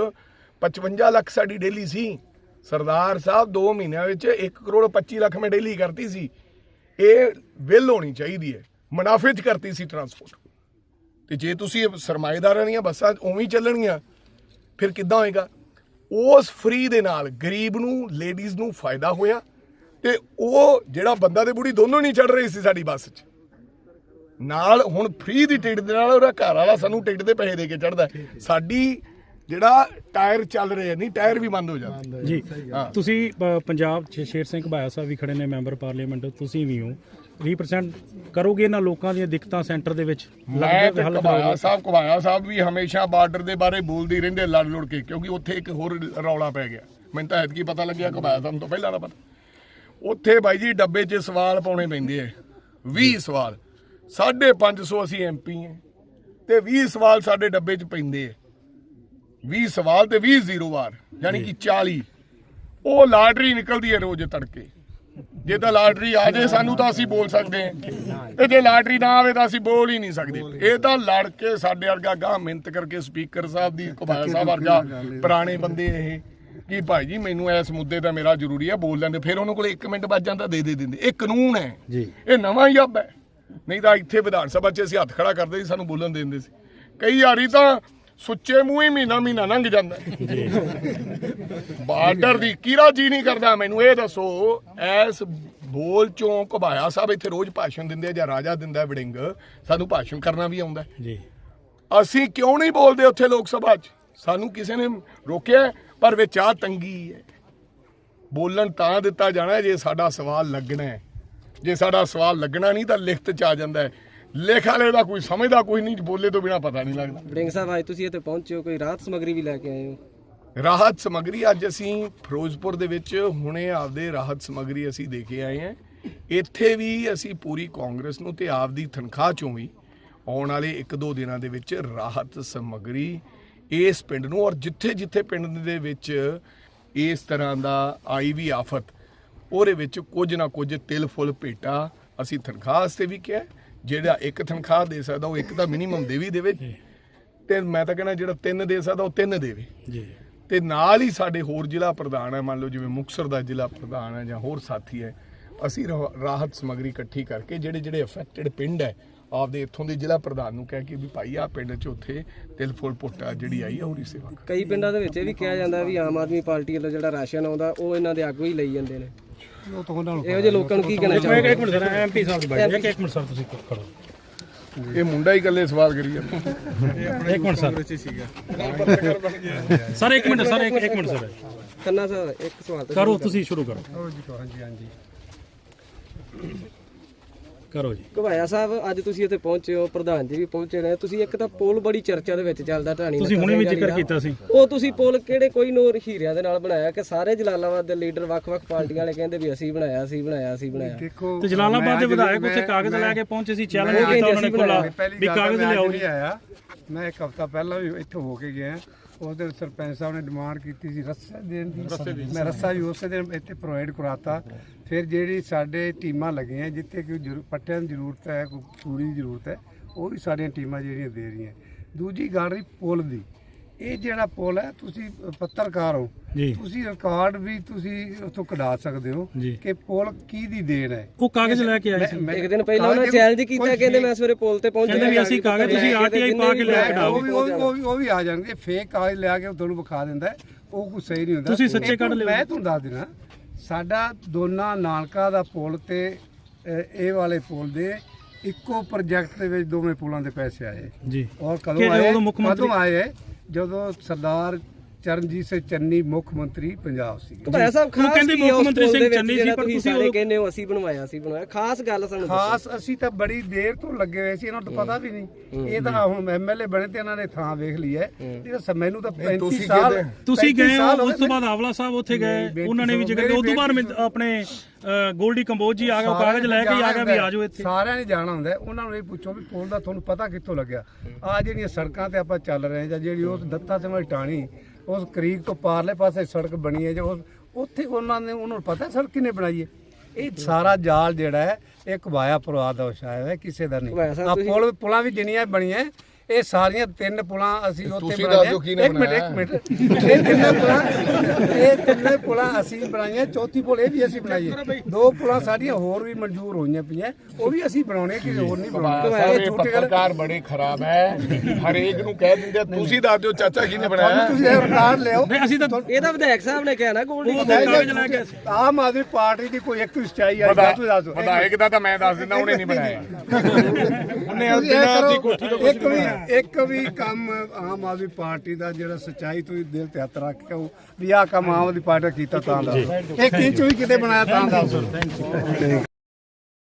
55 ਲੱਖ ਸਾਡੀ ਡੇਲੀ ਸੀ। ਸਰਦਾਰ ਸਾਹਿਬ 2 ਮਹੀਨਿਆਂ ਵਿੱਚ 1 ਕਰੋੜ 25 ਲੱਖ ਮੈਂ ਡੇਲੀ ਕਰਤੀ ਸੀ। ਇਹ ਵਿਲ ਹੋਣੀ ਚਾਹੀਦੀ ਹੈ, ਮੁਨਾਫੇ ਚ ਕਰਤੀ ਸੀ ਟਰਾਂਸਪੋਰਟ ਤੇ ਜੇ ਤੁਸੀਂ ਸਰਮਾਏਦਾਰਾਂ ਦੀਆਂ ਬੱਸਾਂ ਉਵੇਂ ਹੀ ਚੱਲਣਗੀਆਂ, ਫਿਰ ਕਿੱਦਾਂ ਹੋਏਗਾ? ਉਸ ਫ੍ਰੀ ਦੇ ਨਾਲ ਗਰੀਬ ਨੂੰ ਲੇਡੀਜ਼ ਨੂੰ ਫਾਇਦਾ ਹੋਇਆ ਤੇ ਉਹ ਜਿਹੜਾ ਬੰਦਾ ਤੇ ਬੁੜੀ ਦੋਨੋਂ ਨਹੀਂ ਚੜ ਰਹੀ ਸੀ ਸਾਡੀ ਬੱਸ 'ਚ। ਨਾਲ ਹੁਣ ਫ੍ਰੀ ਦੀ ਟਿਕਟ ਦੇ ਨਾਲ ਉਹਦਾ ਘਰ ਵਾਲਾ ਸਾਨੂੰ ਟਿਕਟ ਦੇ ਪੈਸੇ ਦੇ ਕੇ ਚੜਦਾ ਸਾਡੀ ਜਿਹੜਾ ਟਾਇਰ ਚੱਲ ਰਹੇ ਨਹੀਂ ਟਾਇਰ ਵੀ ਬੰਦ ਹੋ ਜਾਂਦੇ ਜੀ ਤੁਸੀਂ ਅ, ਪੰਜਾਬ 'ਚ ਸ਼ੇਰ ਸਿੰਘ ਘਬਾਇਆ ਸਾਹਿਬ ਵੀ ਖੜੇ ਨੇ ਮੈਂਬਰ ਪਾਰਲੀਮੈਂਟ ਤੁਸੀਂ ਵੀ ਹੋ। ਰੀਪ੍ਰੈਜ਼ੈਂਟ ਕਰੋਗੇ ਇਹਨਾਂ ਲੋਕਾਂ ਦੀਆਂ ਦਿੱਕਤਾਂ ਸੈਂਟਰ ਦੇ ਵਿੱਚ? ਮੈਂ ਲੱਗਦਾ ਤੇ ਹੱਲ ਕਰੋਗੇ ਸਾਹਿਬ ਘਬਾਇਆ ਸਾਹਿਬ ਵੀ ਹਮੇਸ਼ਾ ਬਾਰਡਰ ਦੇ ਬਾਰੇ ਬੋਲਦੇ ਹੀ ਰਹਿੰਦੇ ਲੜ ਲੜ ਕੇ ਕਿਉਂਕਿ ਉੱਥੇ ਇੱਕ ਹੋਰ ਰੌਲਾ ਪੈ ਗਿਆ। ਮੈਨੂੰ ਤਾਂ ਐਤਕੀ ਪਤਾ ਲੱਗਿਆ ਘਬਾਇਆ ਸਾਹਿਬ ਤੋਂ ਪਹਿਲਾਂ ਦਾ ਪਤਾ। ਉੱਥੇ ਬਾਈ ਜੀ ਡੱਬੇ 'ਚ ਸਵਾਲ ਪਾਉਣੇ ਪੈਂਦੇ ਆ 20 ਸਵਾਲ। 550 ਅਸੀਂ ਐਮਪੀ ਹਾਂ ਤੇ 20 ਸਵਾਲ ਸਾਡੇ ਡੱਬੇ 'ਚ ਪੈਂਦੇ ਆ। 20 ਸਵਾਲ ਤੇ 20 ਜ਼ੀਰੋ ਵਾਰ ਯਾਨੀ ਕਿ 40 ਉਹ ਲਾਟਰੀ ਨਿਕਲਦੀ ਹੈ ਰੋਜ਼ ਤੜਕੇ। ਜੇ ਤਾਂ ਲਾਟਰੀ ਆ ਜੇ ਸਾਨੂੰ ਤਾਂ ਅਸੀਂ ਬੋਲ ਸਕਦੇ ਹਾਂ। ਤੇ ਜੇ ਲਾਟਰੀ ਨਾ ਆਵੇ ਤਾਂ ਅਸੀਂ ਬੋਲ ਹੀ ਨਹੀਂ ਸਕਦੇ। ਇਹ ਤਾਂ ਲੜ ਕੇ ਸਾਡੇ ਵਰਗਾ ਗਾਹ ਮਿਹਨਤ ਕਰਕੇ ਸਪੀਕਰ ਸਾਹਿਬ ਦੀ ਘਬਾਇਆ ਸਾਹਿਬ ਵਰਗਾ ਪੁਰਾਣੇ ਬੰਦੇ ਇਹ ਕਿ ਭਾਈ ਜੀ ਮੈਨੂੰ ਇਸ ਮੁੱਦੇ ਦਾ ਮੇਰਾ ਜ਼ਰੂਰੀ ਹੈ ਬੋਲ ਲੈਂਦੇ। ਫਿਰ ਉਹਨਾਂ ਕੋਲ 1 ਮਿੰਟ ਵੱਜ ਜਾਂਦਾ ਦੇ ਦੇ ਦਿੰਦੇ। ਇਹ ਕਾਨੂੰਨ ਹੈ। ਜੀ। ਇਹ ਨਵਾਂ ਹੀ ਅੱਬ ਹੈ। ਨਹੀਂ ਤਾਂ ਇੱਥੇ ਵਿਧਾਨ ਸਭਾ 'ਚ ਅਸੀਂ ਹੱਥ ਖੜਾ ਕਰਦੇ ਸੀ ਸਾਨੂੰ ਬੋਲਣ ਦਿੰਦੇ ਸੀ। ਕਈ ਵਾਰੀ ਤਾਂ ਸੁੱਚੇ ਮੂੰਹ ਹੀ ਮਹੀਨਾ ਮਹੀਨਾ ਲੰਘ ਜਾਂਦਾ। ਬਾਰਡਰ ਦੀ ਕੀਰਾ ਜੀ ਨਹੀਂ ਕਰਦਾ ਮੈਨੂੰ ਇਹ ਦੱਸੋ ਐਸ ਬੋਲ ਚੋਂ ਘਬਾਇਆ ਸਾਹਿਬ ਇੱਥੇ ਰੋਜ਼ ਭਾਸ਼ਣ ਦਿੰਦੇ ਆ ਜਾਂ ਰਾਜਾ ਦਿੰਦਾ ਵੜਿੰਗ ਸਾਨੂੰ ਭਾਸ਼ਣ ਕਰਨਾ ਵੀ ਆਉਂਦਾ। ਜੀ। ਅਸੀਂ ਕਿਉਂ ਨਹੀਂ ਬੋਲਦੇ ਉੱਥੇ ਲੋਕ ਸਭਾ 'ਚ? ਸਾਨੂੰ ਕਿਸੇ ਨੇ ਰੋਕਿਆ ਪਰ ਵਿੱਚ ਆ ਤੰਗੀ ਹੈ। ਬੋਲਣ ਤਾਂ ਦਿੱਤਾ ਜਾਣਾ ਜੇ ਸਾਡਾ ਸਵਾਲ ਲੱਗਣਾ ਹੈ। ਜੇ ਸਾਡਾ ਸਵਾਲ ਲੱਗਣਾ ਨਹੀਂ ਤਾਂ ਲਿਖਤ 'ਚ ਆ ਜਾਂਦਾ ਹੈ। ਲਿਖ ਵਾਲੇ ਦਾ ਕੋਈ ਸਮਝਦਾ ਕੋਈ ਨਹੀਂ ਬੋਲੇ ਤੋਂ ਬਿਨਾ ਪਤਾ ਨਹੀਂ ਲੱਗਦਾ। ਬੜਿੰਗ ਸਾਹਿਬ ਅੱਜ ਤੁਸੀਂ ਇੱਥੇ ਪਹੁੰਚੇ ਹੋ ਕੋਈ ਰਾਹਤ ਸਮੱਗਰੀ ਵੀ ਲੈ ਕੇ ਆਏ ਹੋ? ਰਾਹਤ ਸਮਗਰੀ ਅੱਜ ਅਸੀਂ ਫਿਰੋਜ਼ਪੁਰ ਦੇ ਵਿੱਚ ਹੁਣੇ ਆਪਦੇ ਰਾਹਤ ਸਮਗਰੀ ਅਸੀਂ ਦੇ ਕੇ ਆਏ ਹਾਂ। ਇੱਥੇ ਵੀ ਅਸੀਂ ਪੂਰੀ ਕਾਂਗਰਸ ਨੂੰ ਤੇ ਆਪਦੀ ਤਨਖਾਹ ਚੋਂ ਵੀ ਆਉਣ ਵਾਲੇ ਇੱਕ ਦੋ ਦਿਨਾਂ ਦੇ ਵਿੱਚ ਰਾਹਤ ਸਮਗਰੀ ਇਸ ਪਿੰਡ ਨੂੰ ਔਰ ਜਿੱਥੇ ਜਿੱਥੇ ਪਿੰਡ ਦੇ ਵਿੱਚ ਇਸ ਤਰ੍ਹਾਂ ਦਾ ਆਈ ਵੀ ਆਫਤ ਉਹਦੇ ਵਿੱਚ ਕੁਝ ਨਾ ਕੁਝ ਤਿਲ ਫੁੱਲ ਭੇਟਾ ਅਸੀਂ ਤਨਖਾਹ ਵਾਸਤੇ ਵੀ ਕਿਹਾ ਜਿਹੜਾ ਇੱਕ ਤਨਖਾਹ ਦੇ ਸਕਦਾ ਉਹ ਇੱਕ ਤਾਂ ਮਿਨੀਮਮ ਦੇ ਵੀ ਦੇਵੇ ਤੇ ਮੈਂ ਤਾਂ ਕਹਿੰਦਾ ਜਿਹੜਾ ਤਿੰਨ ਦੇ ਸਕਦਾ ਉਹ ਤਿੰਨ ਦੇਵੇ। ਜੀ। ਤੇ ਨਾਲ ਹੀ ਸਾਡੇ ਹੋਰ ਜ਼ਿਲ੍ਹਾ ਪ੍ਰਧਾਨ ਹੈ ਮੰਨ ਲਓ ਜਿਵੇਂ ਮੁਕਤਸਰ ਦਾ ਜ਼ਿਲ੍ਹਾ ਪ੍ਰਧਾਨ ਹੈ ਜਾਂ ਹੋਰ ਸਾਥੀ ਹੈ ਅਸੀਂ ਰਾਹ- ਰਾਹਤ ਸਮਗਰੀ ਇਕੱਠੀ ਕਰਕੇ ਜਿਹੜੇ ਜਿਹੜੇ ਅਫੈਕਟਡ ਪਿੰਡ ਹੈ ਆਪਦੇ ਇੱਥੋਂ ਦੇ ਜ਼ਿਲ੍ਹਾ ਪ੍ਰਧਾਨ ਨੂੰ ਕਹਿ ਕੇ ਵੀ ਭਾਈ ਆ ਪਿੰਡ 'ਚ ਉੱਥੇ ਤਿਲ ਫੁੱਲ ਪੁੱਟਾ ਜਿਹੜੀ ਆਈ ਆ ਉਹਦੀ ਸੇਵਾ ਕਰੋ। ਕਈ ਪਿੰਡਾਂ ਦੇ ਵਿੱਚ ਇਹ ਵੀ ਕਿਹਾ ਜਾਂਦਾ ਵੀ ਆਮ ਆਦਮੀ ਪਾਰਟੀ ਵੱਲੋਂ ਜਿਹੜਾ ਰਾਸ਼ਨ ਆਉਂਦਾ ਉਹ ਇਹਨਾਂ ਦੇ ਆਗੂ ਹੀ ਲਈ ਜਾਂਦੇ ਨੇ। ਉਹ ਤਾਂ ਉਹਨਾਂ ਨੂੰ ਇਹੋ ਜਿਹੇ ਲੋਕਾਂ ਨੂੰ ਕੀ ਕਹਿਣਾ ਚਾਹੁੰਦੇ ਇੱਕ ਮਿੰਟ ਸਰ ਐਮਪੀ ਸਾਹਿਬ ਦੀ ਬਾਈ। ਇੱਕ ਇੱਕ ਮਿੰਟ ਸਰ ਤੁਸੀਂ ਖੜੋ। ਇਹ ਮੁੰਡਾ ਹੀ ਇਕੱਲੇ ਸਵਾਲ ਕਰੀ ਜਾਂਦਾ। ਇੱਕ ਮਿੰਟ ਸਰ। ਸਰ ਇੱਕ ਮਿੰਟ ਸਰ ਇੱਕ ਇੱਕ ਮਿੰਟ ਸਰ। ਖੰਨਾ ਸਾਹਿਬ ਇੱਕ ਸਵਾਲ ਕਰੋ ਤੁਸੀਂ ਸ਼ੁਰੂ ਕਰੋ। ਹਾਂਜੀ ਹਾਂਜੀ। ਕਰੋ ਜੀ। ਘਵਾਇਆ ਸਾਹਿਬ ਅੱਜ ਤੁਸੀਂ ਇੱਥੇ ਪਹੁੰਚੇ ਹੋ ਪ੍ਰਧਾਨ ਜੀ ਵੀ ਪਹੁੰਚੇ ਨੇ। ਤੁਸੀਂ ਇੱਕ ਤਾਂ ਪੁਲ ਬੜੀ ਚਰਚਾ ਦੇ ਵਿੱਚ ਚੱਲਦਾ ਢਾਣੀ ਤੁਸੀਂ ਹੁਣੇ ਵੀ ਜ਼ਿਕਰ। ਕੀਤਾ ਸੀ। ਉਹ ਤੁਸੀਂ ਪੁਲ ਕਿਹੜੇ ਕੋਈ ਨੂਰ ਹੀਰਿਆਂ ਦੇ ਨਾਲ ਬਣਾਇਆ ਕਿ ਸਾਰੇ ਜਲਾਲਾਬਾਦ ਦੇ ਲੀਡਰ ਵੱਖ-ਵੱਖ ਪਾਰਟੀਆਂ ਵਾਲੇ ਕਹਿੰਦੇ ਵੀ ਅਸੀਂ ਬਣਾਇਆ ਅਸੀਂ ਬਣਾਇਆ ਅਸੀਂ ਬਣਾਇਆ। ਦੇਖੋ ਤੇ ਜਲਾਲਾਬਾਦ ਦੇ ਮੈਂ ਵਿਧਾਇਕ ਉੱਥੇ ਕਾਗਜ਼ ਲੈ ਕੇ ਪਹੁੰਚੇ ਸੀ ਚੈਲੰਜ ਕੀਤਾ ਉਹਨਾਂ ਨੇ। ਪਹਿਲੀ ਵੀ ਕਾਗਜ਼ ਲਿਆਓ ਜੀ। ਨਹੀਂ ਆਇਆ। ਮੈਂ ਇੱਕ ਹਫਤਾ ਪਹਿਲਾਂ ਵੀ ਇੱਥੋਂ ਹੋ ਕੇ ਗਿਆ। ਉਸ ਦਿਨ ਸਰਪੰਚ ਸਾਹਿਬ ਨੇ ਡਿਮਾਂਡ ਕੀਤੀ ਸੀ ਰੱਸਾ ਦੇਣ ਦੀ। ਮੈਂ ਰੱਸਾ ਵੀ ਉਸੇ ਦਿਨ ਇੱਥੇ ਪ੍ਰੋਵਾਈਡ ਕਰਾਤਾ। ਫਿਰ ਜਿਹੜੀ ਸਾਡੇ ਟੀਮਾਂ ਲੱਗੀਆਂ ਜਿੱਥੇ ਕੋਈ ਜ਼ਰੂ- ਪੱਟਿਆਂ ਦੀ ਜ਼ਰੂਰਤ ਹੈ ਕੋਈ ਪੂਰੀ ਦੀ ਜ਼ਰੂਰਤ ਹੈ ਉਹ ਵੀ ਸਾਡੀਆਂ ਟੀਮਾਂ ਜਿਹੜੀਆਂ ਦੇ ਰਹੀਆਂ। ਦੂਜੀ ਗੱਲ ਰਹੀ ਪੁਲ ਦੀ। ਇਹ ਜਿਹੜਾ ਪੁਲ ਹੈ ਤੁਸੀਂ ਪੱਤਰਕਾਰ ਹੋ। ਜੀ। ਤੁਸੀਂ ਰਿਕਾਰਡ ਵੀ ਤੁਸੀਂ ਉੱਥੋਂ ਕਢਾ ਸਕਦੇ ਹੋ ਜੀ। ਕਿ ਪੁਲ ਕੀ ਦੀ ਦੇਣ ਹੈ। ਉਹ ਕਾਗਜ਼ ਲੈ ਕੇ ਆਏ ਸੀ। ਮੈਂ- ਇੱਕ ਦਿਨ ਪਹਿਲਾਂ ਉਹਨਾਂ ਕਾਗਜ਼ ਚੈਲੰਜ ਕੀਤਾ ਕੋਈ ਕਹਿੰਦੇ ਮੈਂ ਸਵੇਰੇ ਪੁਲ ਤੇ ਪਹੁੰਚਿਆ ਕਹਿੰਦੇ ਵੀ ਅਸੀਂ ਕਾਗਜ਼ ਤੁਸੀਂ RTI ਪਾ ਕੇ ਲਿਆ ਕੇ ਉਹ ਵੀ ਉਹ ਵੀ- ਉਹ ਵੀ ਉਹ ਵੀ ਆ ਜਾਣਗੇ। ਫੇਕ ਕਾਗਜ਼ ਲਿਆ ਕੇ ਉਹ ਤੁਹਾਨੂੰ ਵਿਖਾ ਦਿੰਦਾ ਹੈ, ਉਹ ਕੁਝ ਸਹੀ ਨਹੀਂ ਹੁੰਦਾ। ਤੁਸੀਂ ਸੱਚੇ ਇਹ ਕੱਢ ਲਿਓ। ਮੈਂ ਤੁਹਾਨੂੰ ਦੱਸ ਦੇਣਾ ਸਾਡਾ ਦੋਨਾ ਨਾਨਕਾ ਦਾ ਪੁਲ ਤੇ ਇਹ ਵਾਲੇ ਪੁਲ ਦੇ ਇੱਕੋ ਪ੍ਰੋਜੈਕਟ ਦੇ ਵਿੱਚ ਦੋਵੇਂ ਪੁਲਾਂ ਦੇ ਪੈਸੇ ਆਏ। ਜੀ। ਔਰ ਕਦੋਂ ਆਏ? ਕਦੋਂ ਆਏ? ਜਦੋਂ ਸਰਦਾਰ ਚਰਨਜੀਤ ਸਿੰਘ ਚੰਨੀ ਮੁੱਖ ਮੰਤਰੀ ਪੰਜਾਬ ਸੀ। ਘਵਾਇਆ ਸਾਹਿਬ ਖਾਸ ਕਹਿੰਦੇ ਕੀ ਮੁੱਖ ਮੰਤਰੀ ਸਿੰਘ ਚੰਨੀ ਸੀ, ਪਰ ਤੁਸੀਂ ਉਦੋਂ- ਕਹਿੰਦੇ ਹੋ ਅਸੀਂ ਬਣਵਾਇਆ ਅਸੀਂ ਬਣਵਾਇਆ। ਖਾਸ ਗੱਲ ਸਾਨੂੰ ਖਾਸ ਅਸੀਂ ਤਾਂ ਬੜੀ ਦੇਰ ਤੋਂ ਲੱਗੇ ਹੋਏ ਸੀ ਇਹਨਾਂ ਨੂੰ ਤਾਂ ਪਤਾ ਵੀ ਨਹੀਂ। ਇਹ ਤਾਂ ਹੁਣ ਐਮਐਲਏ ਬਣੇ ਤੇ ਇਹਨਾਂ ਨੇ ਥਾਂ ਵੇਖ ਲਈ ਹੈ। ਇਹ ਤਾਂ ਸ- ਮੈਨੂੰ ਤਾਂ 35 ਤੁਸੀਂ ਸਾਲ ਕਹਿੰਦੇ- ਤੁਸੀਂ 35 ਗਏ ਉਸ ਤੋਂ ਬਾਅਦ ਆਵਲਾ ਸਾਹਿਬ ਉੱਥੇ ਗਏ ਉਹਨਾਂ ਨੇ ਵੀ ਸੁਣੋ, ਜ਼ਿਕਰ ਉਸ ਤੋਂ ਬਾਅਦ ਆਪਣੇ ਗੋਲਡੀ ਕੰਬੋਜ ਜੀ ਆ ਗਏ ਉਹ ਕਾਗਜ਼ ਲੈ ਕੇ ਆ ਗਿਆ ਵੀ ਆਜੋ ਇੱਥੇ। ਸਾਰਿਆਂ ਨੇ ਜਾਣਾ ਹੁੰਦਾ। ਉਹਨਾਂ ਨੂੰ ਇਹ ਪੁੱਛੋ ਵੀ ਪੁਲ ਦਾ ਤੁਹਾਨੂੰ ਪਤਾ ਕਿੱਥੋਂ ਲੱਗਿਆ। ਆ ਜਿਹੜੀਆਂ ਸੜਕਾਂ ਤੇ ਆਪਾਂ ਚੱਲ ਰਹੇ ਹਾਂ ਜਾਂ ਜਿਹੜੀ ਉਹ ਦੱਤਾ ਸਿੰਘ ਵਾਲੀ ਟਾਣੀ ਉਸ ਕਰੀਕ ਤੋਂ ਪਾਰਲੇ ਪਾਸੇ ਸੜਕ ਬਣੀ ਹੈ ਜੋ ਉੱਥੇ ਉਹਨਾਂ ਨੇ ਉਹਨਾਂ ਨੂੰ ਪਤਾ ਸੜਕ ਕਿਨੇ ਬਣਾਈ ਹੈ? ਇਹ ਸਾਰਾ ਜਾਲ ਜਿਹੜਾ ਹੈ ਇੱਕ ਵਾਇਆ ਪਰਿਵਾਰ ਦਾ ਸ਼ਾਇਦ ਹੈ ਕਿਸੇ ਦਾ ਨਹੀਂ। ਆ ਪੁਲ ਪੁਲਾਂ ਵੀ ਜਿੰਨੀਆਂ ਬਣੀਆਂ ਇਹ ਸਾਰੀਆਂ ਤਿੰਨ ਪੁਲਾਂ ਅਸੀਂ ਉੱਥੇ ਤੁਸੀਂ ਬਣਾਈਆਂ। ਦੱਸ ਦਿਓ ਕਿਹਨੇ ਇੱਕ ਮਿੰਟ ਇੱਕ ਮਿੰਟ। ਇਹ ਤਿੰਨੇ ਪੁਲਾਂ ਇਹ ਤਿੰਨੇ ਪੁਲਾਂ ਅਸੀਂ ਬਣਾਈਆਂ। ਚੌਥੀ ਪੁਲ ਇਹ ਵੀ ਅਸੀਂ ਬਣਾਈ ਹੈ। ਦੋ ਪੁਲਾਂ ਸਾਡੀਆਂ ਹੋਰ ਵੀ ਮਨਜ਼ੂਰ ਹੋਈਆਂ ਪਈਆਂ। ਉਹ ਵੀ ਅਸੀਂ ਬਣਾਉਣੇ ਕਿਸੇ ਹੋਰ ਨਹੀਂ ਬਣਾਉਣੇ। ਸਾਰੇ ਇਹ ਛੋਟੀ ਗੱਲ ਪੱਤਰਕਾਰ ਬੜੇ ਖਰਾਬ ਹੈ ਹਰੇਕ ਨੂੰ ਕਹਿ ਦਿੰਦੇ ਆ, ਤੁਸੀਂ ਦੱਸ ਦਿਓ ਚਾਚਾ ਕਿਹਨੇ ਬਣਾਇਆ। ਤੁਸੀਂ ਇਹ ਰਿਕਾਰਡ ਲਿਓ ਅਸੀਂ ਤਾਂ ਇਹ ਤਾਂ ਵਿਧਾਇਕ ਸਾਹਿਬ ਨੇ ਕਿਹਾ ਨਾ ਗੋਲਡੀ ਆਮ ਆਦਮੀ ਪਾਰਟੀ ਦੀ ਕੋਈ ਇੱਕ ਸਚਾਈ ਆ ਤੁਸੀਂ ਦੱਸ ਵਿਧਾਇਕ ਦਾ ਤਾਂ ਮੈਂ ਦੱਸ ਦਿੰਦਾ ਉਹਨੇ ਨਹੀਂ ਬਣਾਇਆ। ਉਹਨੇ ਤੁਸੀਂ ਇਹ ਕਰੋ, ਇੱਕ ਵੀ ਇੱਕ ਵੀ ਕੰਮ ਆਮ ਆਦਮੀ ਪਾਰਟੀ ਦਾ ਜਿਹੜਾ ਸਚਾਈ ਤੁਸੀਂ ਦਿਲ ਤੇ ਹੱਥ ਰੱਖ ਕੇ ਉਹ ਵੀ ਆਹ ਕੰਮ ਆਮ ਆਦਮੀ ਪਾਰਟੀ ਨੇ ਕੀਤਾ ਤਾਂ ਦੱਸੋ। ਇੱਕ ਇੰਚ ਵੀ ਕਿਤੇ ਬਣਾਇਆ ਤਾਂ ਦੱਸੋ।